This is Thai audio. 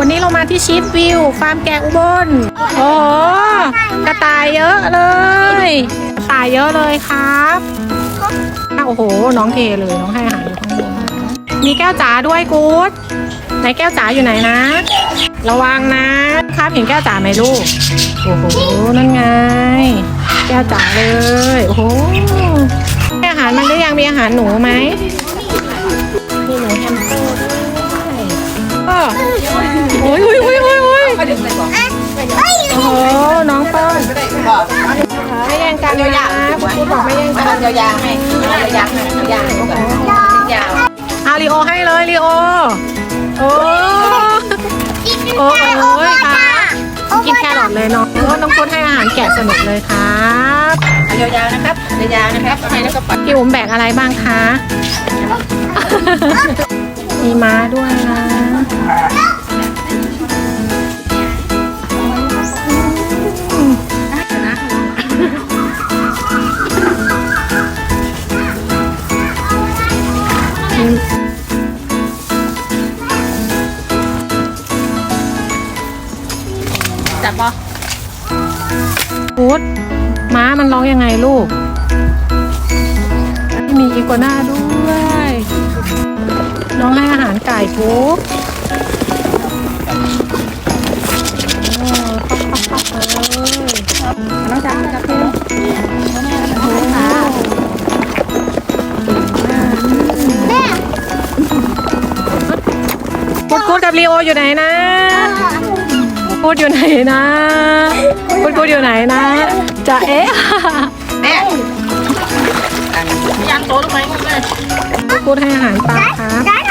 วันนี้เรามาที่ชีฟวิว ฟาร์มแกะอุบล โอ้โหกระต่ายเยอะเลยกระต่ายเยอะเลยครับโอ้โห น้องเทเลยน้องให้อาหารอยู่ข้างบนมีแก้วจ๋าด้วยกู๊ดไหนแก้วจ๋าอยู่ไหนนะ ระวังนะครับเห็นแก้วจ๋าไหมลูก โอ้โห นั่นไง แก้วจ๋าเลย โอ้โหอาหารมันหรือยังมีอาหารหนูไหม ไม่แย่งกันนะคุณครูบอกไม่แย่งกันยาวๆให้ยาวๆให้ยาวๆยาวอาลีโอให้เลยลีโอ โอ้โอ้โอ้ยค่ะกินแครอทเลยเนาะโอ้น้องพุทให้อาหารแกะสนุกเลยครับๆยาวๆนะครับยาวๆนะครับให้แล้วก็ปัดพี่อุ๋มแบกอะไรบ้างคะมีม้าด้วยนะ จับปะพุทม้ามันร้องยังไงลูก มีอีกัวน่าด้วย น้องให้อาหารไก่ปุ๊บโอ้คอกคอกคอกเลยน้องจับจับพี่โอ้โหพุดกูดกับลีโออยู่ไหนนะ พูดอยู่ไหนนะพูดกูดอยู่ไหนนะจะเอ๊ะแม่ยังโตลงไปเลยพูดให้อาหารปลาครับ